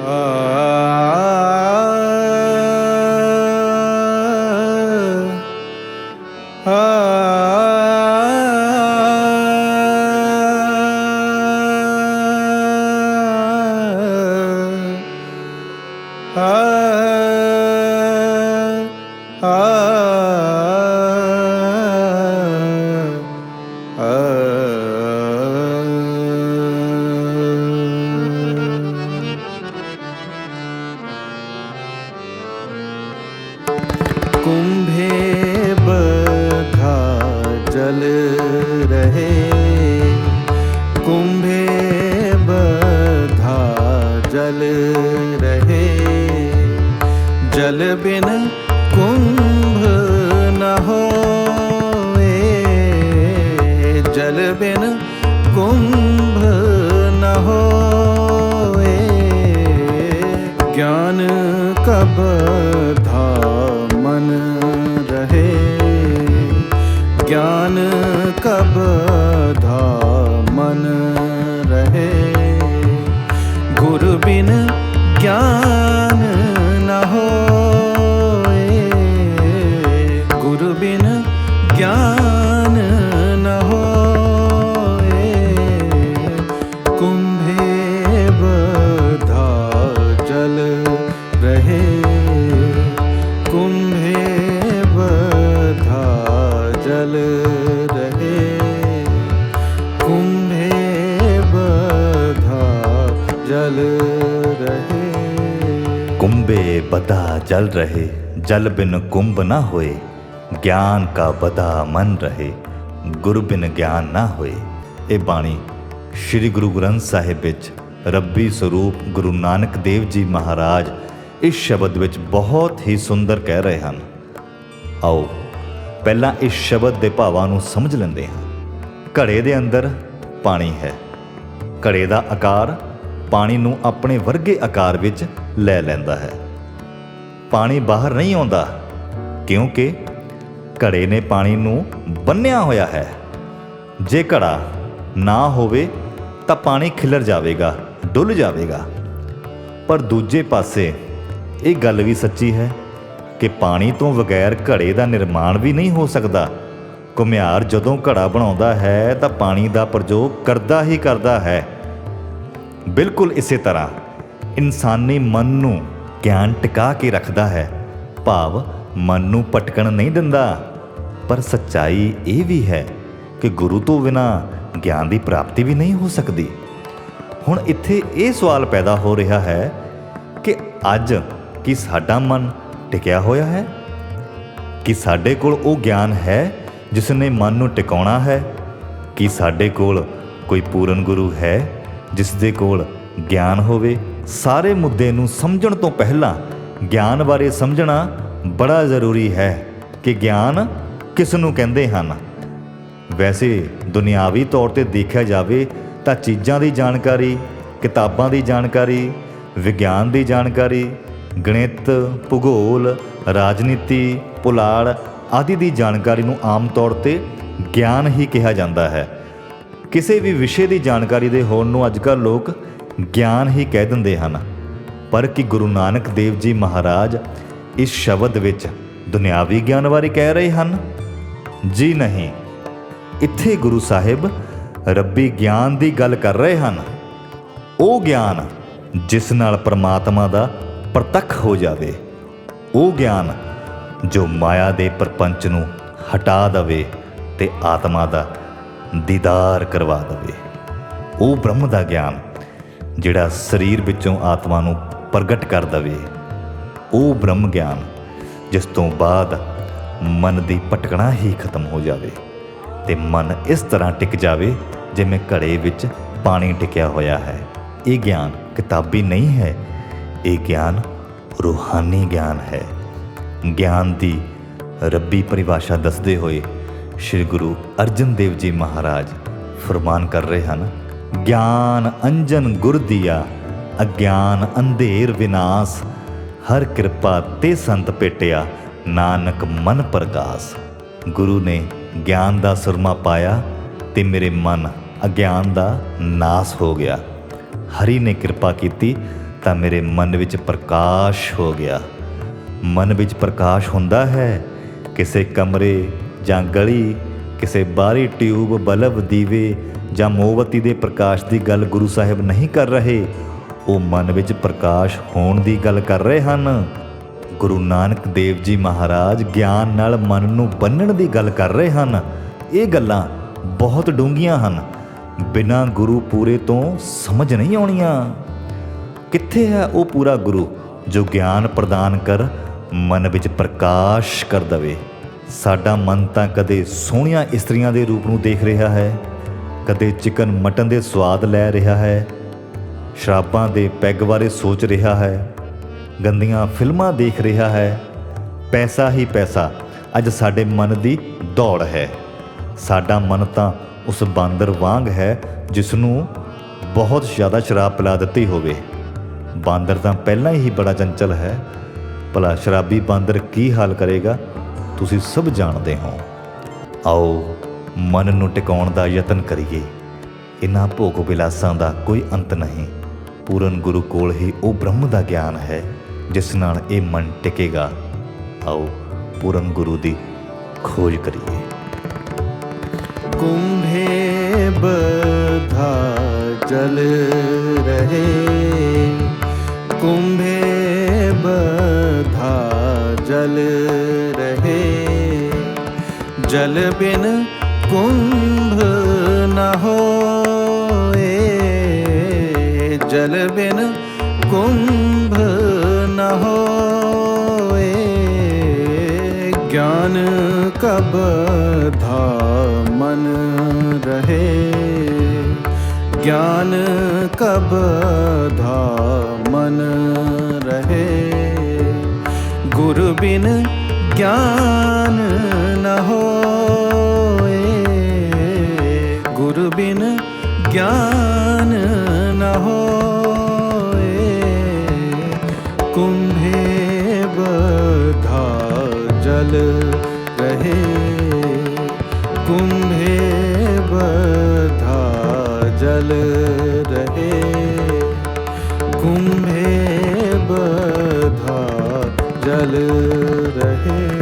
कुंभे ਸਭ ਧਾਮਨ ਰਹੇ। ਗਿਆਨ ਕਬ ਧਾਮਨ ਰਹੇ। ਗੁਰ ਬਿਨ ਗਿਆਨ जल रहे कुंभे बदा जल रहे जल बिन कुंभ न होए ਗਿਆਨ ਕਾ ਬਦਾ ਮਨ ਰਹੇ ਗੁਰੂ ਬਿਨ ਗਿਆਨ ਨਾ ਹੋਏ ਇਹ ਬਾਣੀ ਸ੍ਰੀ ਗੁਰੂ ਗ੍ਰੰਥ ਸਾਹਿਬ ਵਿੱਚ ਰੱਬੀ ਸਰੂਪ ਗੁਰੂ ਨਾਨਕ ਦੇਵ ਜੀ ਮਹਾਰਾਜ ਇਸ ਸ਼ਬਦ ਵਿੱਚ ਬਹੁਤ ਹੀ ਸੁੰਦਰ ਕਹਿ ਰਹੇ ਹਨ ਆਓ ਪਹਿਲਾਂ ਇਸ ਸ਼ਬਦ ਦੇ ਭਾਵਾਂ ਨੂੰ ਸਮਝ ਲੈਂਦੇ ਹਾਂ ਘੜੇ ਦੇ ਅੰਦਰ ਪਾਣੀ ਹੈ ਘੜੇ ਦਾ ਆਕਾਰ ਪਾਣੀ ਨੂੰ ਆਪਣੇ ਵਰਗੇ ਆਕਾਰ ਵਿੱਚ ਲੈ ਲੈਂਦਾ ਹੈ। ਪਾਣੀ ਬਾਹਰ ਨਹੀਂ ਆਉਂਦਾ, ਕਿਉਂਕਿ ਘੜੇ ਨੇ ਪਾਣੀ ਨੂੰ ਬੰਨਿਆ ਹੋਇਆ ਹੈ। ਜੇ ਘੜਾ ਨਾ ਹੋਵੇ ਤਾਂ ਪਾਣੀ ਖਿਲਰ ਜਾਵੇਗਾ, ਡੁੱਲ ਜਾਵੇਗਾ। ਪਰ ਦੂਜੇ ਪਾਸੇ ਇਹ ਗੱਲ ਵੀ ਸੱਚੀ ਹੈ ਕਿ ਪਾਣੀ ਤੋਂ ਬਗੈਰ ਘੜੇ ਦਾ ਨਿਰਮਾਣ ਵੀ ਨਹੀਂ ਹੋ ਸਕਦਾ। ਘੁਮਿਆਰ ਜਦੋਂ ਘੜਾ ਬਣਾਉਂਦਾ ਹੈ ਤਾਂ ਪਾਣੀ ਦਾ ਪ੍ਰਯੋਗ ਕਰਦਾ ਹੀ ਕਰਦਾ ਹੈ। ਬਿਲਕੁਲ ਇਸੇ ਤਰ੍ਹਾਂ ਇਨਸਾਨੀ ਮਨ ਨੂੰ ਗਿਆਨ ਟਿਕਾ ਕੇ ਰੱਖਦਾ ਹੈ। ਭਾਵ ਮਨ ਨੂੰ ਭਟਕਣ ਨਹੀਂ ਦਿੰਦਾ। ਪਰ ਸੱਚਾਈ ਇਹ ਵੀ ਹੈ ਕਿ ਗੁਰੂ ਤੋਂ ਬਿਨਾ ਗਿਆਨ ਦੀ ਪ੍ਰਾਪਤੀ ਵੀ ਨਹੀਂ ਹੋ ਸਕਦੀ। ਹੁਣ ਇੱਥੇ ਇਹ ਸਵਾਲ ਪੈਦਾ ਹੋ ਰਿਹਾ ਹੈ ਕਿ ਅੱਜ ਕੀ ਸਾਡਾ ਮਨ ਟਿਕਿਆ ਹੋਇਆ ਹੈ? ਕਿ ਸਾਡੇ ਕੋਲ ਉਹ ਗਿਆਨ ਹੈ ਜਿਸ ਨੇ ਮਨ ਨੂੰ ਟਿਕਾਉਣਾ ਹੈ? ਕਿ ਸਾਡੇ ਕੋਲ ਕੋਈ ਪੂਰਨ ਗੁਰੂ ਹੈ? ਜਿਸ ਦੇ ਕੋਲ ਗਿਆਨ ਹੋਵੇ, ਸਾਰੇ ਮੁੱਦੇ ਨੂੰ ਸਮਝਣ ਤੋਂ ਪਹਿਲਾਂ ਗਿਆਨ ਬਾਰੇ ਸਮਝਣਾ ਬੜਾ ਜ਼ਰੂਰੀ ਹੈ ਕਿ ਗਿਆਨ ਕਿਸ ਨੂੰ ਕਹਿੰਦੇ ਹਨ। ਵੈਸੇ ਦੁਨਿਆਵੀ ਤੌਰ ਤੇ ਦੇਖਿਆ ਜਾਵੇ ਤਾਂ ਚੀਜ਼ਾਂ ਦੀ ਜਾਣਕਾਰੀ, ਕਿਤਾਬਾਂ ਦੀ ਜਾਣਕਾਰੀ, ਵਿਗਿਆਨ ਦੀ ਜਾਣਕਾਰੀ, ਗਣਿਤ, ਭੂਗੋਲ, ਰਾਜਨੀਤੀ, ਪੁਲਾੜ ਆਦਿ ਦੀ ਜਾਣਕਾਰੀ ਨੂੰ ਆਮ ਤੌਰ ਤੇ ਗਿਆਨ ਹੀ ਕਿਹਾ ਜਾਂਦਾ ਹੈ। ਕਿਸੇ ਵੀ ਵਿਸ਼ੇ ਦੀ ਜਾਣਕਾਰੀ ਦੇ ਹੋਣ ਨੂੰ ਅੱਜਕੱਲ ਲੋਕ ਗਿਆਨ ਹੀ ਕਹਿ ਦਿੰਦੇ ਹਨ। ਪਰ ਕਿ ਗੁਰੂ ਨਾਨਕ ਦੇਵ ਜੀ ਮਹਾਰਾਜ ਇਸ ਸ਼ਬਦ ਵਿੱਚ ਦੁਨਿਆਵੀ ਗਿਆਨ ਬਾਰੇ ਕਹਿ ਰਹੇ ਹਨ? ਜੀ ਨਹੀਂ। ਇੱਥੇ ਗੁਰੂ ਸਾਹਿਬ ਰੱਬੀ ਗਿਆਨ ਦੀ ਗੱਲ ਕਰ ਰਹੇ ਹਨ। ਉਹ ਗਿਆਨ ਜਿਸ ਨਾਲ ਪ੍ਰਮਾਤਮਾ ਦਾ ਪ੍ਰਤੱਖ ਹੋ ਜਾਵੇ, ਉਹ ਗਿਆਨ ਜੋ ਮਾਇਆ ਦੇ ਪਰਪੰਚ ਨੂੰ ਹਟਾ ਦਵੇ ਤੇ ਆਤਮਾ ਦਾ ਦੀਦਾਰ ਕਰਵਾ ਦਵੇ। ਉਹ ਬ੍ਰਹਮ ਦਾ ਗਿਆਨ, ਜਿਹੜਾ ਸਰੀਰ ਵਿੱਚੋਂ ਆਤਮਾ ਨੂੰ ਪ੍ਰਗਟ ਕਰ ਦਵੇ। ਉਹ ਬ੍ਰਹਮ ਗਿਆਨ, ਜਿਸ ਤੋਂ ਬਾਅਦ ਮਨ ਦੀ ਭਟਕਣਾ ਹੀ ਖਤਮ ਹੋ ਜਾਵੇ ਤੇ ਮਨ ਇਸ ਤਰ੍ਹਾਂ ਟਿਕ ਜਾਵੇ ਜਿਵੇਂ ਘੜੇ ਵਿੱਚ ਪਾਣੀ ਟਿਕਿਆ ਹੋਇਆ ਹੈ। ਇਹ ਗਿਆਨ ਕਿਤਾਬੀ ਨਹੀਂ ਹੈ, ਇਹ ਗਿਆਨ ਰੂਹਾਨੀ ਗਿਆਨ ਹੈ। ਗਿਆਨ ਦੀ ਰੱਬੀ ਪਰਿਭਾਸ਼ਾ ਦੱਸਦੇ ਹੋਏ ਸ੍ਰੀ ਗੁਰੂ ਅਰਜਨ ਦੇਵ ਜੀ ਮਹਾਰਾਜ ਫਰਮਾਨ ਕਰ ਰਹੇ ਹਨ, ਗਿਆਨ ਅੰਜਨ ਗੁਰ ਦੀਆ, ਅਗਿਆਨ ਅੰਧੇਰ ਵਿਨਾਸ਼, ਹਰ ਕਿਰਪਾ ਤੇ ਸੰਤ ਭੇਟਿਆ ਨਾਨਕ ਮਨ ਪ੍ਰਕਾਸ਼ ਗੁਰੂ ਨੇ ਗਿਆਨ ਦਾ ਸੁਰਮਾ ਪਾਇਆ ਤੇ ਮੇਰੇ ਮਨ ਅਗਿਆਨ ਦਾ ਨਾਸ ਹੋ ਗਿਆ। ਹਰੀ ਨੇ ਕਿਰਪਾ ਕੀਤੀ ਤਾਂ ਮੇਰੇ ਮਨ ਵਿੱਚ ਪ੍ਰਕਾਸ਼ ਹੋ ਗਿਆ। ਮਨ ਵਿੱਚ ਪ੍ਰਕਾਸ਼ ਹੁੰਦਾ ਹੈ, ਕਿਸੇ ਕਮਰੇ ਜਾਂ ਗਲੀ, ਕਿਸੇ ਬਾਹਰੀ ਟਿਊਬ ਬਲਬ ਦੀਵੇ ਜਾਂ ਮੋਮਬੱਤੀ ਦੇ ਪ੍ਰਕਾਸ਼ ਦੀ ਗੱਲ ਗੁਰੂ ਸਾਹਿਬ ਨਹੀਂ ਕਰ ਰਹੇ, ਉਹ ਮਨ ਵਿੱਚ ਪ੍ਰਕਾਸ਼ ਹੋਣ ਦੀ ਗੱਲ ਕਰ ਰਹੇ ਹਨ। ਗੁਰੂ ਨਾਨਕ ਦੇਵ ਜੀ ਮਹਾਰਾਜ ਗਿਆਨ ਨਾਲ ਮਨ ਨੂੰ ਬੰਨਣ ਦੀ ਗੱਲ ਕਰ ਰਹੇ ਹਨ। ਇਹ ਗੱਲਾਂ ਬਹੁਤ ਡੂੰਘੀਆਂ ਹਨ। ਬਿਨਾਂ ਗੁਰੂ ਪੂਰੇ ਤੋਂ ਸਮਝ ਨਹੀਂ ਆਉਣੀਆਂ। ਕਿੱਥੇ ਹੈ ਉਹ ਪੂਰਾ ਗੁਰੂ ਜੋ ਗਿਆਨ ਪ੍ਰਦਾਨ ਕਰ ਮਨ ਵਿੱਚ ਪ੍ਰਕਾਸ਼ ਕਰ ਦਵੇ? ਸਾਡਾ ਮਨ ਤਾਂ ਕਦੇ ਸੋਹਣੀਆਂ ਇਸਤਰੀਆਂ ਦੇ ਰੂਪ ਨੂੰ ਦੇਖ ਰਿਹਾ ਹੈ, ਕਦੇ ਚਿਕਨ ਮਟਨ ਦੇ ਸਵਾਦ ਲੈ ਰਿਹਾ ਹੈ, ਸ਼ਰਾਬਾਂ ਦੇ ਪੈਗ ਬਾਰੇ ਸੋਚ ਰਿਹਾ ਹੈ, ਗੰਦੀਆਂ ਫਿਲਮਾਂ ਦੇਖ ਰਿਹਾ ਹੈ। ਪੈਸਾ ਹੀ ਪੈਸਾ, ਅੱਜ ਸਾਡੇ ਮਨ ਦੀ ਦੌੜ ਹੈ। ਸਾਡਾ ਮਨ ਤਾਂ ਉਸ ਬਾਂਦਰ ਵਾਂਗ ਹੈ ਜਿਸ ਨੂੰ ਬਹੁਤ ਜ਼ਿਆਦਾ ਸ਼ਰਾਬ ਪਿਲਾ ਦਿੱਤੀ ਹੋਵੇ। ਬਾਂਦਰ ਤਾਂ ਪਹਿਲਾਂ ਹੀ ਬੜਾ ਚੰਚਲ ਹੈ। ਭਲਾ ਸ਼ਰਾਬੀ ਬਾਂਦਰ ਕੀ ਹਾਲ ਕਰੇਗਾ? ਤੁਸੀਂ ਸਭ ਜਾਣਦੇ ਹੋ। ਆਓ, ਮਨ ਨੂੰ ਟਿਕਾਉਣ ਦਾ ਯਤਨ ਕਰੀਏ। ਇਨ੍ਹਾਂ ਭੋਗ ਵਿਲਾਸਾਂ ਦਾ ਕੋਈ ਅੰਤ ਨਹੀਂ। ਪੂਰਨ ਗੁਰੂ ਕੋਲ ਹੀ ਉਹ ਬ੍ਰਹਮ ਦਾ ਗਿਆਨ ਹੈ, ਜਿਸ ਨਾਲ ਇਹ ਮਨ ਟਿਕੇਗਾ। ਆਓ, ਪੂਰਨ ਗੁਰੂ ਦੀ ਖੋਜ ਕਰੀਏ। ਕੁੰਭੇ ਬਧਾ ਜਲ ਰਹੇ। ਕੁੰਭ जल बिन कुंभ न हो जल बिन कुंभ न हो ज्ञान कब धा मन रहे ज्ञान कब धा मन रहे गुरु बिन ज्ञान रहे कुंभे बधा जल रहे कुंभे बधा जल रहे